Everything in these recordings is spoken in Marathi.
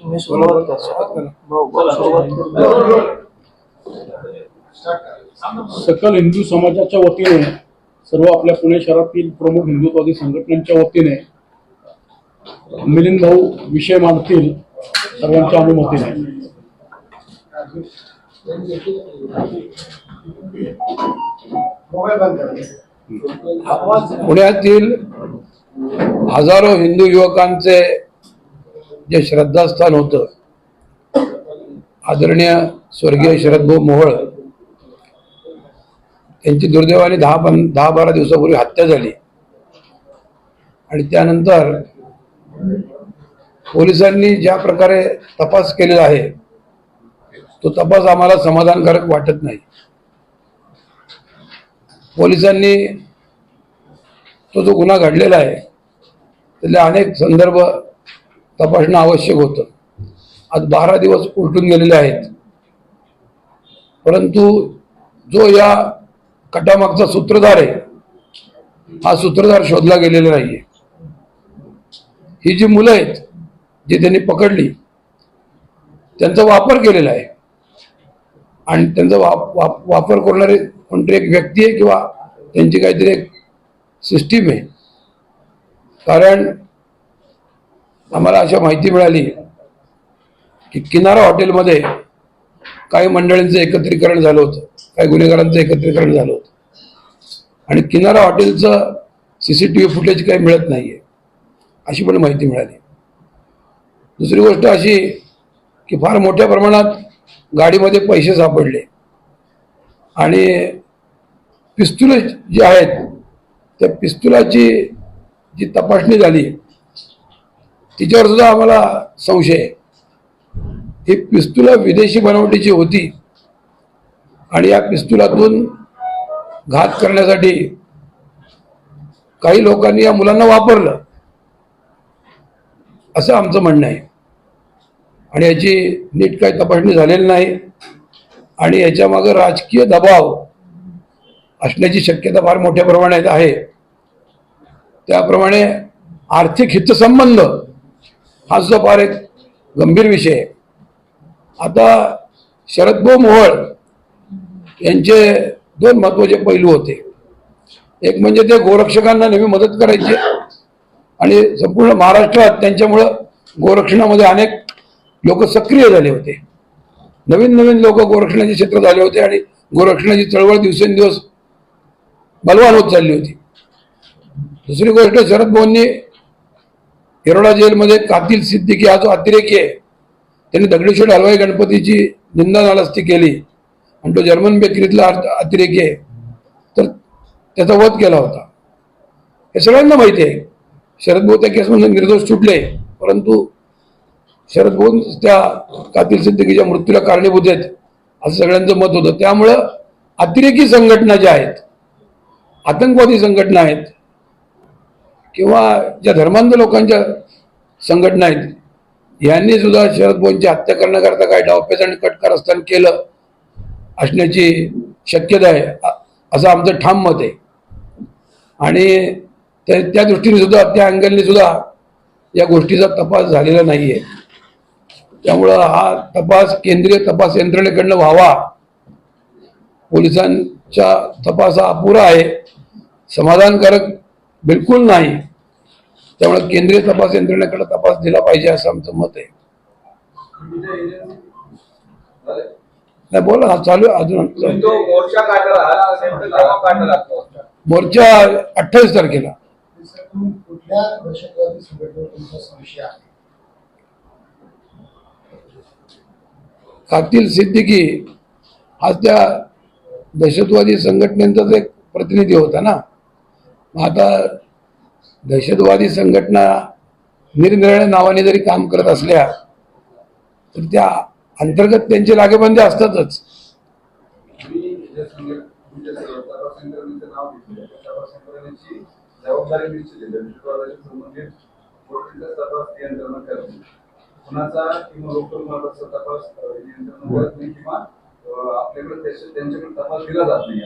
तुम्ही सुरुवात करा. सकल हिंदू समाजाच्या वतीने सर्व आपल्या पुणे शहरातील प्रमुख हिंदुत्वादी संघटनांच्या वतीने मिलिंद भाऊ विषय मांडतील सर्वांच्या अनुमतीने. पुण्यातील हजारो हिंदू युवकांचे जे श्रद्धास्थान होतं. आदरणीय स्वर्गीय शरदभाऊ मोहोळ त्यांची दुर्दैवाने दहा पं दहा बारा दिवसापूर्वी हत्या झाली. आणि त्यानंतर पोलिसांनी ज्या प्रकारे तपास केलेला आहे तो तपास आम्हाला समाधानकारक वाटत नाही. पोलिसांनी तो जो गुन्हा घडलेला आहे त्यातले अनेक संदर्भ तपासणं आवश्यक होतं. आज बारा दिवस उलटून गेलेले आहेत. परंतु जो या कटामागचा सूत्रधार आहे हा सूत्रधार शोधला गेलेला नाहीये. ही जी मुलं आहेत जी त्यांनी पकडली त्यांचा वापर केलेला आहे. आणि त्यांचा वाप वाप- वापर करणारे कोणतरी एक व्यक्ती आहे किंवा त्यांची काहीतरी एक सिस्टीम आहे. कारण आम्हाला अशा माहिती मिळाली की किनारा हॉटेलमध्ये काही मंडळींचं एकत्रीकरण झालं होतं काही गुन्हेगारांचं एकत्रीकरण झालं होतं. आणि किनारा हॉटेलचं C C T V footage काही मिळत नाही आहे अशी पण माहिती मिळाली. दुसरी गोष्ट अशी की फार मोठ्या प्रमाणात गाडीमध्ये पैसे सापडले. आणि पिस्तुल जी आहेत त्या पिस्तुलाची जी तपासणी झाली तिच्यावर सुद्धा आम्हाला संशय आहे. ही पिस्तुला विदेशी बनावटीची होती आणि या पिस्तुलातून घात करण्यासाठी काही लोकांनी या मुलांना वापरलं. असं आमचं म्हणणं आहे. आणि याची नीट काही तपासणी झालेली नाही. आणि याच्यामागं राजकीय दबाव असण्याची शक्यता फार मोठ्या प्रमाणात आहे. त्याप्रमाणे आर्थिक हितसंबंध हा सुद्धा फार एक गंभीर विषय आहे. आता शरदभाऊ मोहोळ यांचे दोन महत्त्वाचे पैलू होते. एक म्हणजे ते गोरक्षकांना नेहमी मदत करायचे आणि संपूर्ण महाराष्ट्रात त्यांच्यामुळं गोरक्षणामध्ये अनेक लोक सक्रिय झाले होते. नवीन नवीन लोक गोरक्षणाचे क्षेत्र झाले होते आणि गोरक्षणाची चळवळ दिवसेंदिवस बलवान होत चालली होती. दुसरी गोष्ट शरद भाऊंनी येरोडा जेलमध्ये कातील सिद्दीकी हा जो अतिरेकी आहे. त्यांनी दगडेश्वर हलवाई गणपतीची निंदा नालस्ती केली. आणि तो जर्मन बेकरीतला अतिरेकी आहे. तर त्याचा वध केला होता. हे सगळ्यांना माहिती आहे. शरद भाऊ त्या केसमध्ये निर्दोष सुटले. परंतु शरद भाऊ त्या कातील सिद्दीकीच्या मृत्यूला कारणीभूत आहेत. असं सगळ्यांचं मत होतं. त्यामुळं अतिरेकी संघटना ज्या आहेत आतंकवादी संघटना आहेत किंवा ज्या धर्मांध लोकांच्या संघटना आहेत यांनी सुद्धा शरद भाऊंची हत्या करण्याकरता काही डावपेच आणि कटकारस्थान केलं असण्याची शक्यता आहे असं आमचं ठाम मत आहे. आणि त्या त्या दृष्टीने सुद्धा त्या अँगलने सुद्धा या गोष्टीचा तपास झालेला नाहीये. त्यामुळं हा तपास केंद्रीय तपास यंत्रणेकडनं व्हावा. पोलिसांचा तपास हा अपुरा आहे. समाधानकारक बिलकुल नाही. त्यामुळे केंद्रीय तपास यंत्रणेकडे तपास दिला पाहिजे असं आमचं मत आहे. नाही बोला ना चालू अजून. मोर्चा अठ्ठावीस तारखेला. कातील सिद्दीकी हा त्या दहशतवादी संघटनेचाच एक प्रतिनिधी होता ना? आता दहशतवादी संघटना निरनिराळ्या नावाने जरी काम करत असल्या तर त्या अंतर्गत त्यांचे लागेबंदी असतातच. तपास जबाबदारी संबंधित किंवा तपास त्यांच्याकडे तपास दिला जात नाही.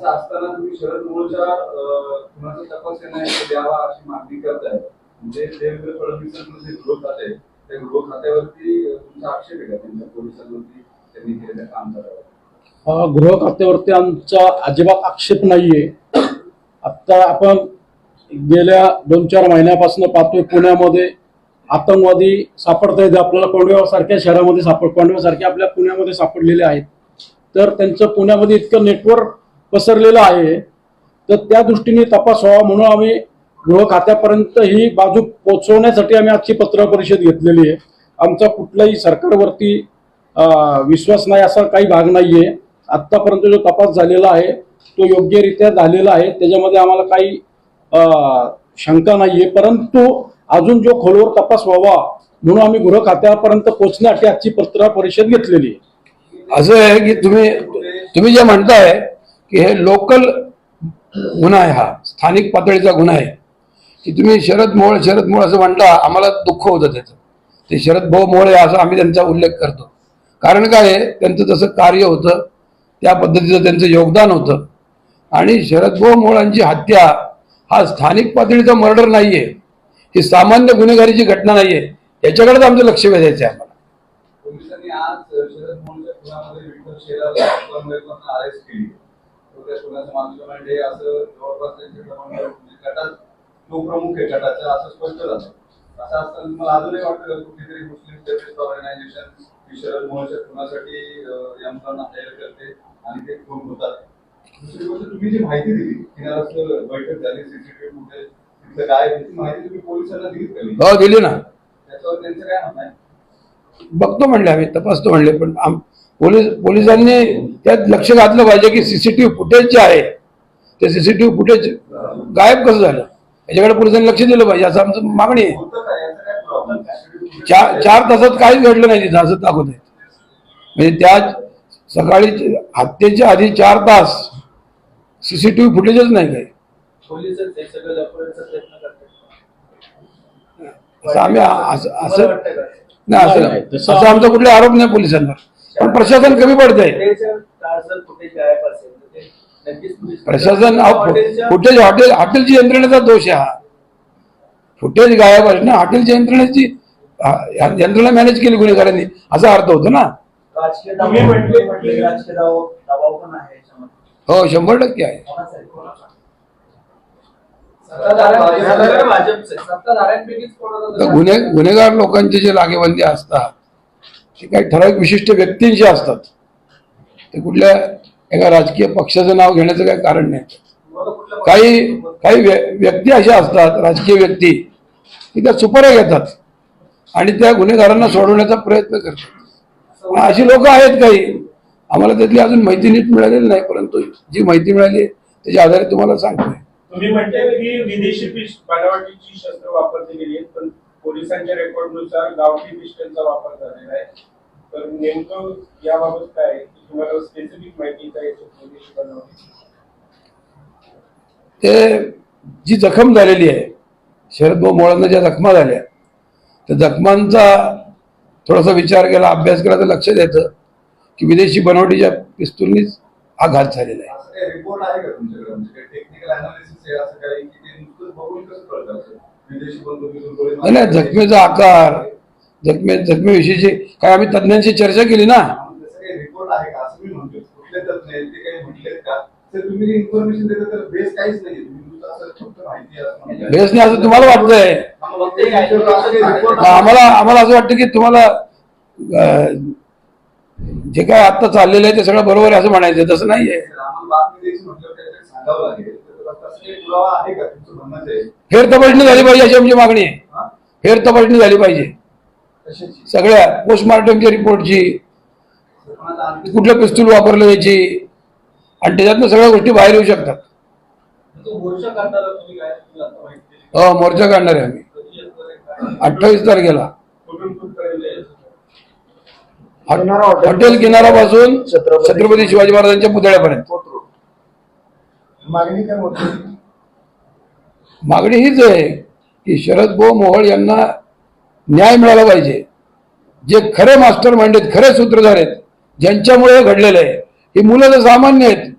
असं असताना तुम्ही शरद मोहोळच्या अं, कुणाचा तपास येणार द्यावा अशी मागणी करताय? म्हणजे देवेंद्र फडणवीसांचे जे विरोधात आहे त्या गृह खात्यावरती तुमचा आक्षेप आहे का? त्यांच्या पोलिसांवरती त्यांनी केलेल्या काम करावं गृह खात्यावरती आमचा अजिबात आक्षेप नाहीये. आता आपण गेल्या दोन चार महिन्यापासून पाहतोय पुण्यामध्ये आतंकवादी सापडत आहेत आपल्याला कोंडव्या सारख्या शहरामध्ये सापड कोंडव्या सारख्या आपल्या पुण्यामध्ये सापडलेले आहेत. तर त्यांचं पुण्यामध्ये इतकं नेटवर्क पसरलेलं आहे. तर त्या दृष्टीने तपास व्हावा म्हणून आम्ही गृह खात्यापर्यंत ही बाजू पोचवण्यासाठी आम्ही आजची पत्र परिषद घेतलेली आहे. आमचा कुठलाही सरकारवरती विश्वास नाही असा काही भाग नाही आहे आत्तापर्यंत जो तपास झालेला आहे तो योग्यरित्या झालेला आहे. त्याच्यामध्ये आम्हाला काही शंका नाही आहे परंतु अजून जो खोलवर तपास व्हावा म्हणून आम्ही गृह खात्यापर्यंत पोहोचण्यासाठी आजची पत्र परिषद घेतलेली आहे. असं आहे की तुम्ही तुम्ही जे म्हणताय की हे लोकल गुन्हा आहे हा. स्थानिक पातळीचा गुन्हा आहे. की तुम्ही शरद मोळ शरद मोळ असं म्हणता आम्हाला दुःख होतं त्याचं. ते शरद भाऊ मोळे आहे असं आम्ही त्यांचा उल्लेख करतो. कारण काय आहे त्यांचं तसं कार्य होतं त्या पद्धतीचं त्यांचं योगदान होतं. आणि शरद भाऊ मोळांची हत्या हा स्थानिक पातळीचा मर्डर नाही आहे ही सामान्य गुन्हेगारीची घटना नाही आहे याच्याकडेच आमचं लक्ष वेधायचं आहे आम्हाला. पोलिसांनी आज शरद मोळच्या मागचं म्हणजे असं जवळपास प्रमाणे म्हणजे गटात तो प्रमुख आहे गटाचा असं स्पष्ट झालं. असं असताना मला अजूनही वाटतं कुठेतरी मुस्लिम टेररिस्ट ऑर्गनायझेशन शरद मोहनच्या खुनासाठी या मुलांना करते आणि ते खून होतात. दुसरी गोष्ट तुम्ही जी माहिती दिली किनारस्थ बैठक झाली सीसीटीव्ही फुटेज तिथलं काय माहिती तुम्ही पोलिसांना नाही? हो दिली ना. त्याच्यावर त्यांचं काय म्हणणं आहे? बघतो म्हणले आम्ही तपासतो म्हणले पण आम- पोलीस पोलिसांनी त्यात लक्ष घातलं पाहिजे की सीसीटीव्ही फुटेज जे आहे ते सीसीटीव्ही फुटेज गायब कसं झालं? याच्याकडे पोलिसांनी लक्ष दिलं पाहिजे असं आमचं मागणी आहे. चार चार तासात काहीच घडलं नाही तिथं असं दाखवत आहे म्हणजे त्या सकाळी हत्येच्या आधी चार तास सीसीटीव्ही फुटेजच नाही काही. असं आम्ही असं नाही असं नाही, तसं असं आमचा कुठले आरोप नाही पोलिसांवर. पण प्रशासन कमी पडतंय. हॉटेलच्या तास फुटेज गायब असेल तर ते नक्कीच पोलीस प्रशासन हॉटेलच्या फुटेज हॉटेल हॉटेलची यंत्रणेचा दोष आहे हा. फुटेज गायब आहे ना हॉटेलच्या यंत्रणेची यंत्रणा मॅनेज केली गुन्हेगारांनी असा अर्थ होतो ना. राजकीय दबाव म्हटले म्हटले राजकीय दबाव दबाव पण आहे याच्यामध्ये. हो शंभर टक्के आहे. कोणाचा आहे? कोणाचा? सत्ताधाऱ्यांपैकी- भाजपचे सत्ताधाऱ्यांपैकीच कोणाचा तर गुन्हे गुन्हेगार लोकांचे जे लागेबंदी असतात ते काही ठराविक विशिष्ट व्यक्तींशी असतात ते कुठल्या एका राजकीय पक्षाचं नाव घेण्याचं काही कारण नाही. काही काही व्य- व्यक्ती अशा असतात राजकीय व्यक्ती की त्या सुपाऱ्या घेतात आणि त्या गुन्हेगारांना सोडवण्याचा प्रयत्न करतात. अशी लोक आहेत काही. आम्हाला त्यातली अजून माहिती नीट मिळालेली नाही परंतु जी माहिती मिळाली त्याच्या आधारे तुम्हाला सांगतोय. तुम्ही म्हणताय की विदेशी बनावटीची शस्त्र वापरली गेली आहेत पण पोलिसांच्या रेकॉर्डनुसार गावठी पिस्टलचा वापर झालेला आहे. तर नेमकं याबाबत काय आहे? की तुम्हाला स्पेसिफिक माहिती काय विदेशी बनावटीची ते जी जखम झालेली आहे शरद भाऊ मोळांना ज्या जखमा झाल्या त्या जखमांचा थोडासा विचार केला अभ्यास केला तर लक्षात येतं की विदेशी बनावटीच्या पिस्तूलनीच हा घात झालेला आहे. नाही, नाही जखमेचा आकार जखमे जखमेविषयीची काय आम्ही तज्ज्ञांशी चर्चा केली ना? त्याचं काही रिपोर्ट आहे का? असं मी म्हणतो. कुठले तज्ञ आहेत ते काही म्हटलेत का? तर तुम्ही इन्फॉर्मेशन देता तर बेस काहीच नाही असं फक्त माहिती असं म्हणताय. बेसने असं तुम्हाला वाटतंय? आम्हाला आम्हाला असं वाटतं की तुम्हाला जे काय आता चाललेलं आहे ते सगळं बरोबर आहे असं म्हणायचं तसं नाहीये. फेर तपासणी झाली पाहिजे अशी आमची मागणी आहे. हा? फेर तपासणी झाली पाहिजे. सगळ्या पोस्टमार्टमच्या रिपोर्टची कुठलं पिस्तूल वापरलं याची आणि त्याच्यातनं सगळ्या गोष्टी बाहेर येऊ शकतात. हो मोर्चा काढणार आहे आम्ही? अठ्ठावीस तारखेला. हॉटेल किनारापासून छत्रपती शिवाजी महाराजांच्या पुतळ्यापर्यंत. मागणी काय होती मागणी हीच आहे की शरद भाऊ मोहोळ यांना न्याय मिळाला पाहिजे. जे खरे मास्टर माइंड आहेत खरे सूत्रधार आहेत ज्यांच्यामुळे हे घडलेलं आहे. ही मुलं तर सामान्य आहेत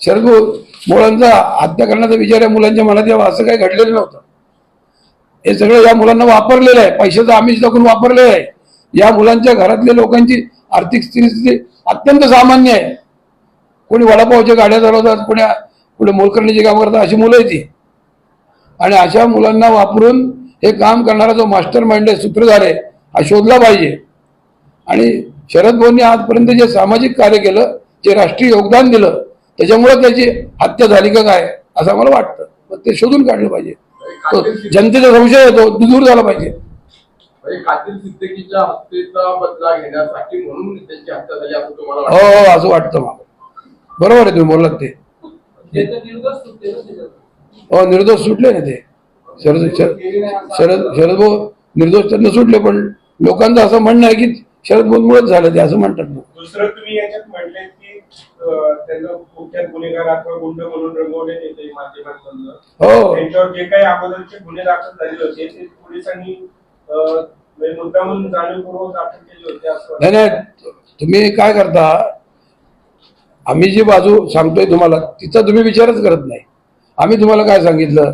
शरद भाऊ मुलांचा हत्या करण्याचा विचार या मुलांच्या मनात यावा असं काही घडलेलं नव्हतं. हे सगळं या मुलांना वापरलेलं आहे. पैशाचं आमिष दाखवून वापरलेलं आहे. या मुलांच्या घरातल्या लोकांची आर्थिक स्थिती अत्यंत सामान्य आहे. कोणी वडापावच्या गाड्या चालवतात कोणी कुठे मोलकरणीची काम करतात अशी मुलं आहेत ती. आणि अशा मुलांना वापरून हे काम करणारा जो मास्टर माइंड आहे सूत्रधार आहे हा शोधला पाहिजे. आणि शरद भाऊंनी आजपर्यंत जे सामाजिक कार्य केलं जे राष्ट्रीय योगदान दिलं त्याच्यामुळे त्याची हत्या झाली का काय असं मला वाटतं. मग ते शोधून काढलं पाहिजे. तो जनतेचा संशय येतो तो दूर झाला पाहिजे. म्हणजे हो हो असं वाटतं मला. बरोबर आहे तुम्ही बोललात ते. हो निर्दोष सुटले ना ते. शरद शरद शरद शरद भाऊ निर्दोष त्यांना सुटले पण लोकांचं असं म्हणणं आहे की शरद भाऊमुळेच झालं ते असं म्हणतात ना. दुसरं तुम्ही याच्यात म्हटले की त्यांना कुख्यात गुन्हेगार अथवा गुंड म्हणून रंगवण्यात येते माध्यमांमधनं. हो. त्यांच्यावर जे काही अगोदरचे गुन्हे दाखल झाले होते ते पोलिसांनी अं, म्हणजे मुद्दामून जाणीवपूर्वक दाखल केले होते असं. नाही नाही तुम्ही काय करता आम्ही जी बाजू सांगतोय तुम्हाला तिचा तुम्ही विचारच करत नाही. आम्ही तुम्हाला काय सांगितलं?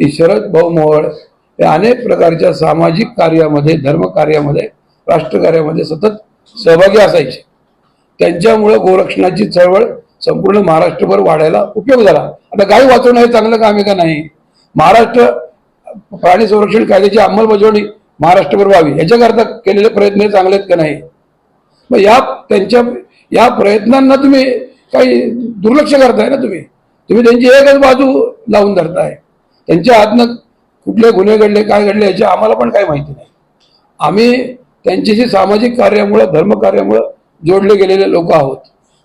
की शरद भाऊ मोहोळ हे अनेक प्रकारच्या सामाजिक कार्यामध्ये धर्मकार्यामध्ये राष्ट्रकार्यामध्ये सतत सहभागी असायचे. त्यांच्यामुळं गोरक्षणाची चळवळ संपूर्ण महाराष्ट्रभर वाढायला उपयोग झाला. आता गाई वाचवणं हे चांगलं काम आहे का नाही? महाराष्ट्र प्राणी संरक्षण कायद्याची अंमलबजावणी महाराष्ट्रभर व्हावी याच्याकरता केलेले प्रयत्न हे चांगले आहेत का नाही? मग या त्यांच्या या प्रयत्नांना तुम्ही काही दुर्लक्ष करताय ना तुम्ही? तुम्ही त्यांची एकच बाजू लावून धरताय. त्यांच्या हातनं कुठले गुन्हे घडले काय घडले याची आम्हाला पण काही माहिती नाही. आम्ही त्यांच्याशी सामाजिक कार्यामुळं धर्मकार्यामुळं जोडले गेलेले लोक आहोत.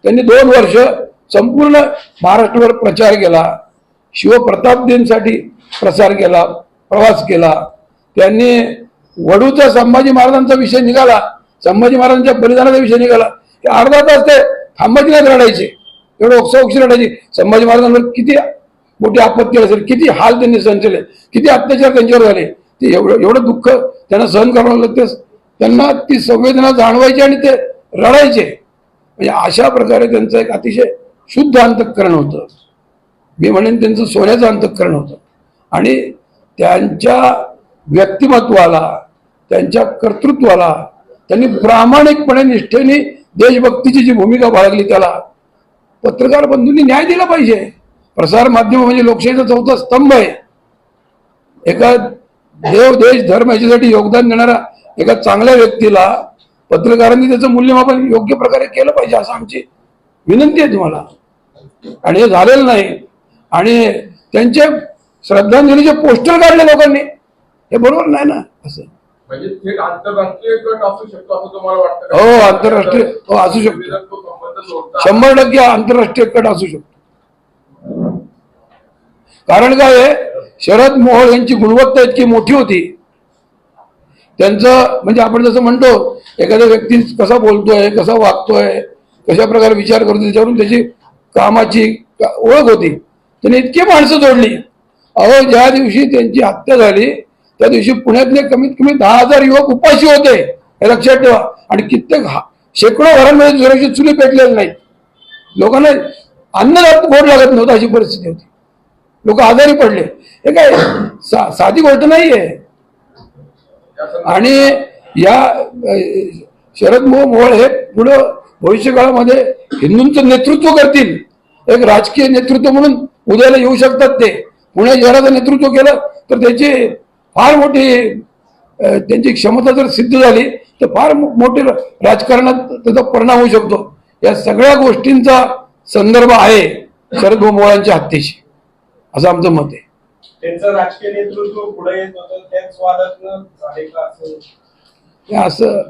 त्यांनी दोन वर्ष संपूर्ण महाराष्ट्रभर प्रचार केला शिवप्रताप दिनसाठी प्रसार केला प्रवास केला. त्यांनी वडूचा संभाजी महाराजांचा विषय निघाला संभाजी महाराजांच्या बलिदानाचा विषय निघाला. ते अर्धा तास ते थांबायचे रडायचे एवढं ओक्साओक्षी रडायचे संभाजी महाराजांवर किती मोठी आपत्ती असेल किती हाल त्यांनी सहन केले किती अत्याचार त्यांच्यावर झाले. ते एवढं एवढं दुःख त्यांना सहन करावं लागलं ते त्यांना ती संवेदना जाणवायची आणि ते रडायचे. म्हणजे अशा प्रकारे त्यांचं एक अतिशय शुद्ध अंतःकरण होतं. मी म्हणेन त्यांचं सोन्याचं अंतःकरण होतं. आणि त्यांच्या व्यक्तिमत्वाला त्यांच्या कर्तृत्वाला त्यांनी प्रामाणिकपणे निष्ठेने देशभक्तीची जी भूमिका बाळगली त्याला पत्रकार बंधूंनी न्याय दिला पाहिजे. प्रसार माध्यम म्हणजे लोकशाहीचा चौथा स्तंभ आहे. एका देव देश धर्म याच्यासाठी योगदान देणारा एका चांगल्या व्यक्तीला पत्रकारांनी त्याचं मूल्यमापन योग्य प्रकारे केलं पाहिजे असं आमची विनंती आहे तुम्हाला. आणि हे झालेलं नाही. आणि त्यांचे श्रद्धांजलीचे पोस्टर काढले लोकांनी. हे बरोबर नाही ना असं. म्हणजे थेट आंतरराष्ट्रीय गट असू शकतो असं तुम्हाला वाटतं? हो, आंतरराष्ट्रीय- हो, असू शकतो. शंभर टक्के आंतरराष्ट्रीय कट असू शकतो. कारण काय आहे? शरद मोहोळ यांची गुणवत्ता इतकी मोठी होती. त्यांचं म्हणजे आपण जसं म्हणतो एखाद्या व्यक्ती कसा बोलतोय कसा वागतोय कशा प्रकारे विचार करतो त्याच्यावरून त्याची कामाची ओळख होती. त्यांनी इतकी माणसं जोडली. अहो ज्या दिवशी त्यांची हत्या झाली त्या दिवशी पुण्यातले कमीत कमी दहा हजार युवक उपाशी होते. हे लक्षात ठेवा. आणि कित्येक हा- शेकडो घरांमध्ये सुरक्षित चुली पेटलेल्या नाहीत. लोकांना अन्नदात गोड लागत नव्हतं अशी परिस्थिती होती. लोक आजारी पडले. हे काय सा, साधी गोष्ट नाहीये. आणि या शरद मोह मोहोळ हे पुढं भविष्यकाळामध्ये हिंदूंचं नेतृत्व करतील. एक राजकीय नेतृत्व म्हणून उद्याला येऊ शकतात ते. पुणे शहराचं नेतृत्व केलं तर त्याची फार मोठी त्यांची क्षमता जर सिद्ध झाली तर फार मोठी राजकारणात त्याचा परिणाम होऊ शकतो. या सगळ्या गोष्टींचा संदर्भ आहे शरद मोहोळांच्या हत्येशी. असं आमचं मत आहे. त्यांचं राजकीय नेतृत्व पुढे येत होतं त्याच वादातनं झाले का असं असं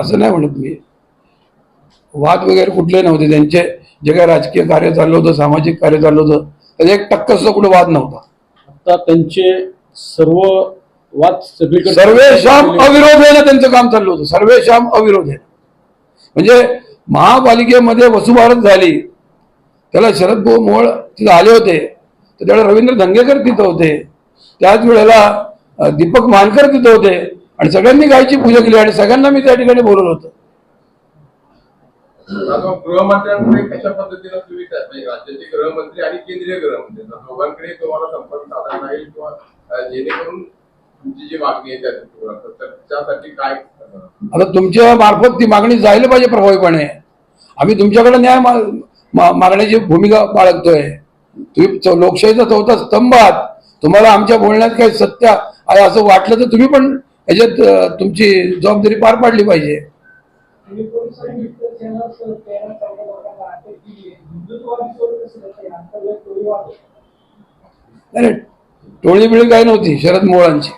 असं नाही म्हणत मी. वाद वगैरे कुठले नव्हते. त्यांचे जे काही राजकीय कार्य चाललं होतं सामाजिक कार्य चाललं होतं त्याचा एक टक्का सुद्धा कुठे वाद नव्हता. आता त्यांचे सर्व वाद सगळीकडे सर्वेशाम अविरोधेनं त्यांचं काम चाललं होतं. सर्वेशाम अविरोधेनं. म्हणजे महापालिकेमध्ये वसुबारत झाली. त्याला शरद भाऊ मोहोळ तिथे आले होते. तर त्यावेळेला रवींद्र धंगेकर तिथं होते. त्याच वेळेला दीपक मानकर तिथं होते. आणि सगळ्यांनी गायची पूजा केली आणि सगळ्यांना मी त्या ठिकाणी बोलवलं होतं. गृहमंत्र्यांकडे कशा पद्धतीनं तुम्ही म्हणजे राज्याचे गृहमंत्री आणि केंद्रीय गृहमंत्री दोघांकडे तुम्हाला संपर्क साधला नाही किंवा जेणेकरून तुमची जी मागणी आहे त्यासाठी काय आता तुमच्या मार्फत ती मागणी जायला पाहिजे प्रभावीपणे. आम्ही तुमच्याकडे न्याय मागण्याची भूमिका बाळगतोय तुम्ही लोकशाहीचा चौथा स्तंभ आहात. तुम्हाला आमच्या बोलण्यात काही सत्य आहे असं वाटलं तर तुम्ही पण याच्यात तुमची जबाबदारी पार पाडली पाहिजे. नाही. टोळी बिळी काही नव्हती शरद हे?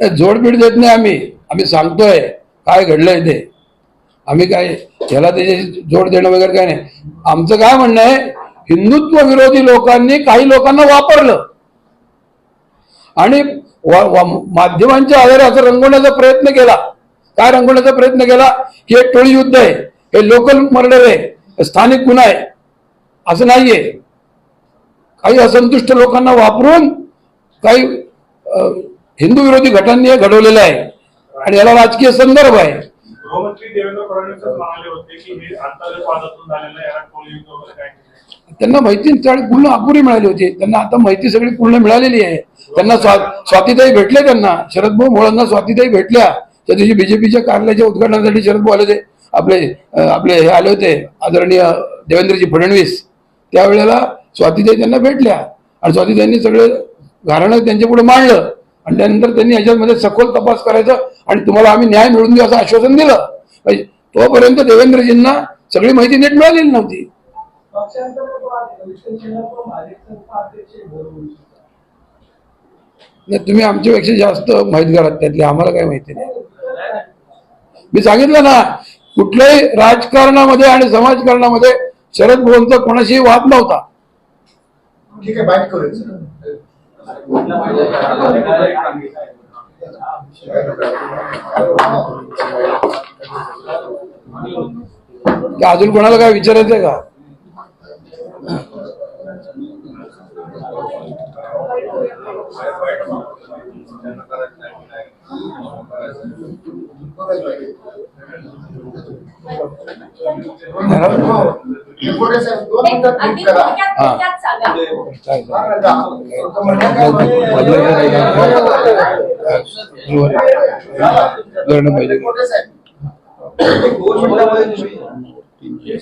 नाही, जोडबीड देत नाही आम्ही. आम्ही सांगतोय काय घडलंय ते. आम्ही काय याला त्याच्याशी जोड देणं वगैरे काय नाही. आमचं काय म्हणणं आहे हिंदुत्व विरोधी लोकांनी काही लोकांना वापरलं. आणि वा- माध्यमांच्या आधारे असं रंगवण्याचा प्रयत्न केला. काय रंगवण्याचा प्रयत्न केला? की हे टोळी युद्ध आहे. हे लोकल मर्डर आहे. स्थानिक गुन्हा आहे. असं नाहीये. काही असंतुष्ट लोकांना वापरून काही हिंदू विरोधी घटनांनी हे घडवलेलं आहे. आणि याला राजकीय संदर्भ आहे. गृहमंत्री देवेंद्र फडणवीस म्हणाले होते की हे आंतरवादातून झालेलं आहे. त्यांना माहिती पूर्ण अपुरी मिळाली होती. त्यांना आता माहिती सगळी पूर्ण मिळालेली आहे. त्यांना स्वा स्वातीताई भेटले त्यांना. शरद भाऊ मुळांना स्वातीताई भेटल्या. त्या दिवशी बीजेपीच्या कार्यालयाच्या उद्घाटनासाठी शरद भाऊ आले होते. आपले आपले हे आले होते. आदरणीय देवेंद्रजी फडणवीस. त्यावेळेला स्वातीताई त्यांना भेटल्या. आणि स्वातीताईंनी सगळे घराणं त्यांच्या पुढे मांडलं. आणि त्यानंतर त्यांनी याच्यामध्ये सखोल तपास करायचा आणि तुम्हाला आम्ही न्याय मिळवून देऊ असं आश्वासन दिलं. म्हणजे तोपर्यंत देवेंद्रजींना सगळी माहिती नीट मिळालेली नव्हती. नाही तुम्ही आमच्यापेक्षा जास्त माहितगार आहात त्यातली आम्हाला काय माहिती नाही. मी सांगितलं ना कुठल्याही राजकारणामध्ये आणि समाजकारणामध्ये शरद भाऊंचा कोणाशीही वाद नव्हता. ठीक आहे करूया. अजून कोणाला काय विचारायचंय का? दोन एक करा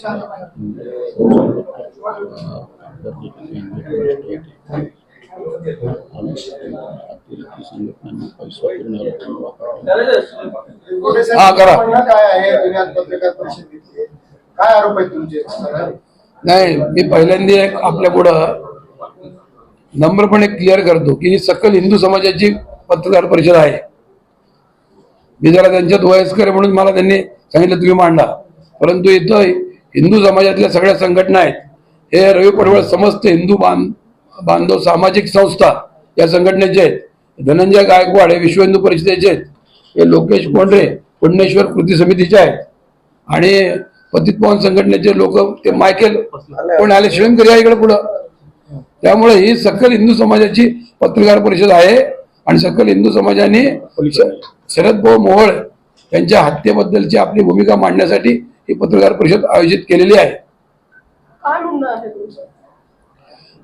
थोडक्यात हा. थोडक्यात सांगा काय आहे पत्रकार परिषद घेतली काय आरोप आहेत तुमचे? नाही मी पहिल्यांदा एक आपल्या पुढं नम्रपणे क्लिअर करतो की ही सकल हिंदू समाजाची पत्रकार परिषद आहे. मी जरा त्यांच्यात वयस्कर म्हणून मला त्यांनी सांगितलं तुम्ही मांडा. परंतु इथं हिंदू समाजातल्या सगळ्या संघटना आहेत. हे रवी पडवळ समस्त हिंदू बांध बांधव सामाजिक संस्था या संघटनेचे आहेत. धनंजय गायकवाड हे विश्व हिंदू परिषदेचे आहेत. हे लोकेश कोंढरे पुण्णेश्वर कृती समितीचे आहेत. आणि पतित पवन संघटनेचे लोक ते मायकेल कोण आले शिवंकर या इकडे पुढं. त्यामुळे ही सकल हिंदू समाजाची पत्रकार परिषद आहे आणि सकल हिंदू समाजाने शरद भाऊ मोहोळ यांच्या हत्येबद्दलची आपली भूमिका मांडण्यासाठी ही पत्रकार परिषद आयोजित केलेली आहे.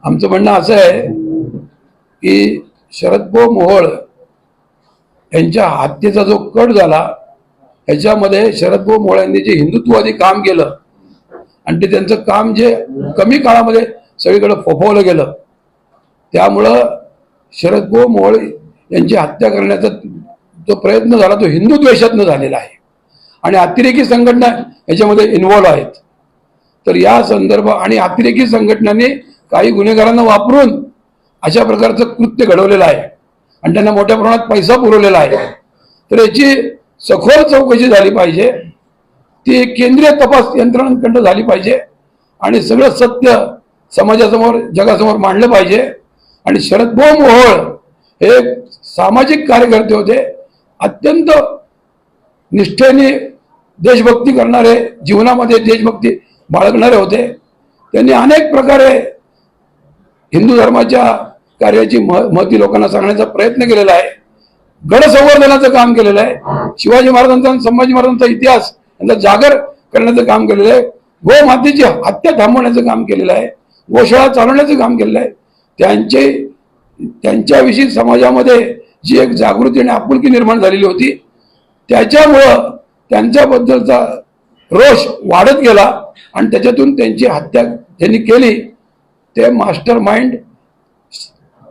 आमचं म्हणणं असं आहे की शरद भाऊ मोहोळ यांच्या हत्येचा जो कट झाला ह्याच्यामध्ये शरद भाऊ मोहोळ यांनी जे हिंदुत्ववादी काम केलं आणि ते त्यांचं काम जे कमी काळामध्ये सगळीकडे फोफवलं गेलं त्यामुळं शरद भाऊ मोहोळ यांची हत्या करण्याचा जो प्रयत्न झाला तो हिंदू द्वेषातनं झालेला आहे. आणि अतिरेकी संघटना याच्यामध्ये इन्व्हॉल्व आहेत. तर या संदर्भ आणि अतिरेकी संघटनांनी काही गुन्हेगारांना वापरून अशा प्रकारचं कृत्य घडवलेलं आहे. आणि त्यांना मोठ्या प्रमाणात पैसा पुरवलेला आहे. तर याची सखोल चौकशी झाली पाहिजे. ती केंद्रीय तपास यंत्रणांकडनं झाली पाहिजे. आणि सगळं सत्य समाजासमोर जगासमोर मांडलं पाहिजे. आणि शरद भाऊ मोहोळ हे सामाजिक कार्यकर्ते होते. अत्यंत निष्ठेने देशभक्ती करणारे जीवनामध्ये देशभक्ती बाळगणारे होते. त्यांनी अनेक प्रकारे हिंदू धर्माच्या कार्याची मह- महती लोकांना सांगण्याचा प्रयत्न केलेला आहे. गड संवर्धनाचं काम केलेलं आहे. शिवाजी महाराजांचा आणि संभाजी महाराजांचा इतिहास यांचा जागर करण्याचं काम केलेलं आहे. गोमातेची हत्या थांबवण्याचं काम केलेलं आहे. गोशाळा चालवण्याचं काम केलेलं आहे. त्यांचे त्यांच्याविषयी समाजामध्ये जी एक जागृती आणि आपुलकी निर्माण झालेली होती त्याच्यामुळं त्यांच्याबद्दलचा रोष वाढत गेला आणि त्याच्यातून त्यांची हत्या त्यांनी केली. ते मास्टर माइंड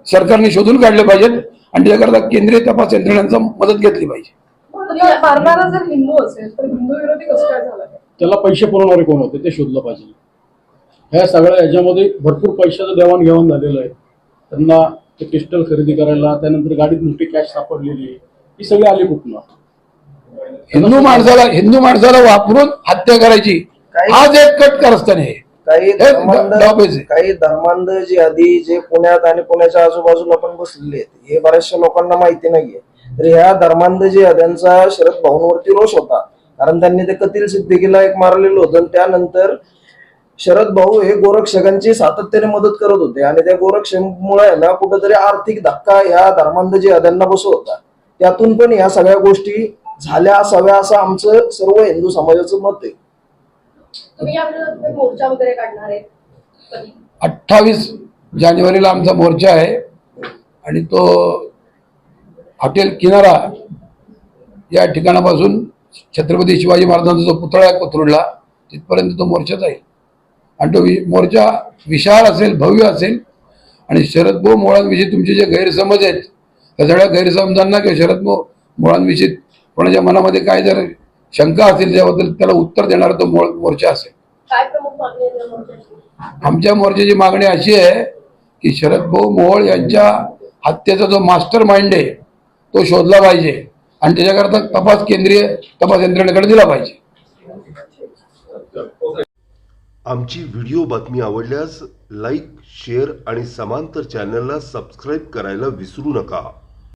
सरकारने शोधून काढले पाहिजेत आणि त्याकरता केंद्रीय तपास यंत्रणांचा मदत घेतली पाहिजे. पण या मारणारा जर हिंदू असेल तर हिंदू विरोधी कसं काय झालं? त्याला पैसे पुरवणारे कोण होते? ते शोधलं पाहिजे. ह्या सगळ्या याच्यामध्ये भरपूर पैशाचं देवाणघेवाण झालेलं आहे. त्यांना ते पिस्टल खरेदी करायला त्यानंतर गाडीत मोठी कॅश सापडलेली आहे. ही सगळी आली कुठनं? हिंदू माणसाला हिंदू माणसाला वापरून हत्या करायची. आज एक कट कारस्थान आहे. काही धर्मांध. काही धर्मांध जे आधी जे पुण्यात आणि पुण्याच्या आजूबाजूला पण बसलेले आहेत हे बऱ्याचशा लोकांना माहिती नाहीये. तर ह्या धर्मांध जे त्यांचा शरद भाऊंवरती रोष होता. कारण त्यांनी ते कतील सिद्दीकीला एक मारलेलं होतं आणि त्यानंतर शरद भाऊ हे गोरक्षकांची सातत्याने मदत करत होते. आणि त्या गोरक्षमुळे ना कुठेतरी आर्थिक धक्का ह्या धर्मांध जे त्यांना बसत होता. त्यातून पण ह्या सगळ्या गोष्टी झाल्या असाव्या असं आमचं सर्व हिंदू समाजाचं मत आहे. तुम्ही याविरोधात मोर्चा वगैरे काढणार आहे कधी? अठ्ठावीस जानेवारीला आमचा मोर्चा आहे. आणि तो हॉटेल किनारा या ठिकाणापासून छत्रपती शिवाजी महाराजांचा जो पुतळा आहे कोथरूडला तिथपर्यंत तो मोर्चा जाईल. आणि तो वि- मोर्चा विशाल असेल भव्य असेल आणि शरद भाऊ मुळांविषयी तुमचे जे गैरसमज आहेत त्या सगळ्या गैरसमजांना किंवा शरद भाऊ मुळांविषयी कोणाच्या मनामध्ये काय जर शंका असेल त्याबद्दल त्याला उत्तर देणारा तो मोळ- मोर्चा असेल. काय प्रमुख मागणी आहे या मोर्चाची? आमच्या मोर्चाची मागणी अशी आहे की शरद भाऊ मोहोळ यांच्या हत्येचा जो मास्टर माइंड आहे तो शोधला पाहिजे आणि त्याच्याकरता तपास केंद्रीय तपास यंत्रणेकडे दिला पाहिजे. आमची व्हिडिओ बातमी आवडल्यास लाईक शेअर आणि समांतर चॅनलला सबस्क्राईब करायला विसरू नका.